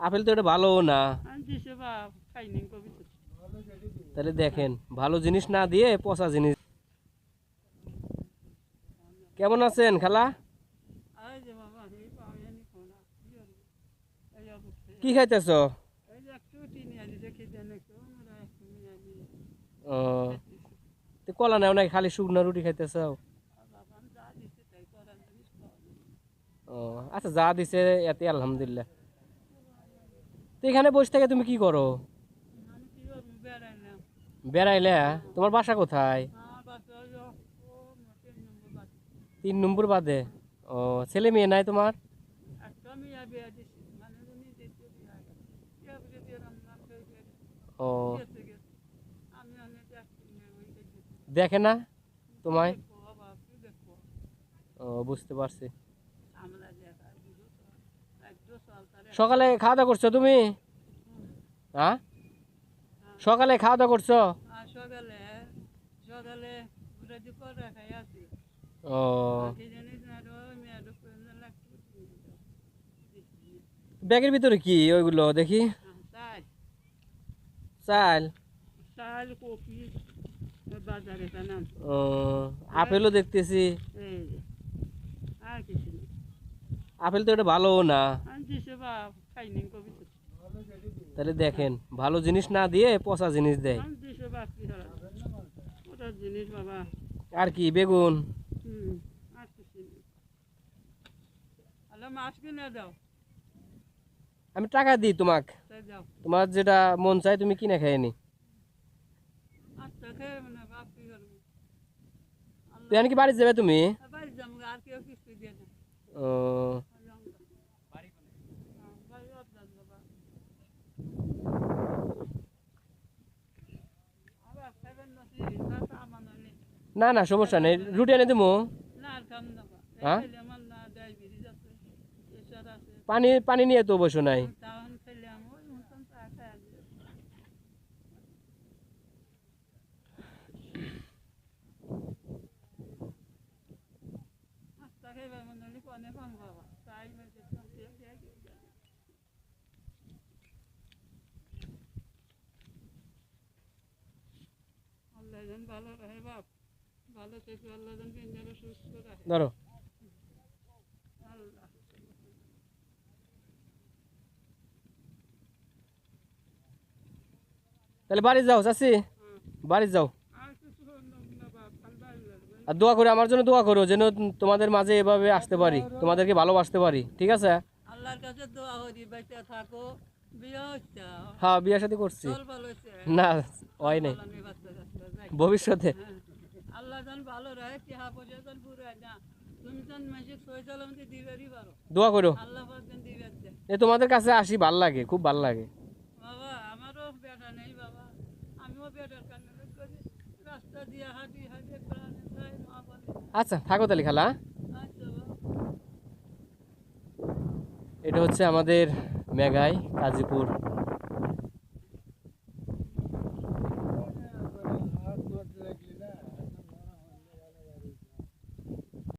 Apple তো এটা ভালো না। তাহলে দেখেন ভালো জিনিস না দিয়ে পচা জিনিস। কেমন আছেন খালা? কি খাইতেছ? ও কলা নেও নাই খালি শুকনো রুটি খাইতেছ? ও আচ্ছা যা দিছে এতে আলহামদুলিল্লাহ। এখানে বসে থেকে তুমি কি করো? বেড়াইলে? তোমার বাসা কোথায়? তিন নম্বর বাদে। ও, ছেলে মেয়ে নাই তোমার? ও। দেখে না তোমায়? ও, বুঝতে পারছি আমরা দেখা বুঝো তো একটু সাল তারে সকালে খাওয়া দাওয়া করছ তুমি? হ্যাঁ? সকালে খাওয়া দাওয়া করছ সকালে। সকালে আছি। ও। ব্যাগের ভিতরে কি ওইগুলো দেখি? চাল। চাল। চাল কপি ও আপেলও দেখতেছি। আর কিছু নেই আপেল তো এটা ভালো না। খাইনি তাহলে দেখেন ভালো জিনিস না দিয়ে পচা জিনিস দেয়। আর কি বেগুন? আমি টাকা দিই তোমাক। তাই তোমার যেটা মন চায় তুমি কিনে খেয়ে নি। আচ্ছা খেয়ে কি করব তো এখন কি বাড়ি যাবে তুমি? আর কেউ কিছু দিয়ে না ও বাড়ি বাড়ি অর্ধাৎ বাবা আবার খাবেন না কি তা আমার নেই না না সমস্যা নেই। রুটি এনে দেবো হ্যাঁ? আছে। পানি পানি নিয়ে তো অবশ্য নাই। মনে ভালো রাখে বাপ। ভালো থেকে আল্লাহ যেন সুস্থ রাখে। ধরো। তাহলে বাড়ি যাও চাষি বাড়ি যাও। আর দোয়া করে আমার জন্য দোয়া করো যেন তোমাদের মাঝে এভাবে আসতে পারি তোমাদেরকে ভালোবাসতে পারি ঠিক আছে? আল্লাহর কাছে দোয়া করি বেঁচে থাকো বিয়ে হচ্ছে। হ্যাঁ বিয়ের সাথে করছি। না হয় নাই। ভবিষ্যতে। হ্যাঁ। ভালো পুরো না তুমি আমাকে দিবারই পারো। দোয়া করো। আল্লাহ পাক দে। এ তোমাদের কাছে আসি ভালো লাগে খুব ভালো লাগে। বাবা আমারও বেটা নেই বাবা। আমিও বেটার কান্না করি রাস্তা দিয়ে হাঁটি হাঁটি প্রাণে যাই মা বলে। আচ্ছা থাকো তাহলে খালা আচ্ছা বাবা। এটা হচ্ছে আমাদের মেঘাই কাজীপুর।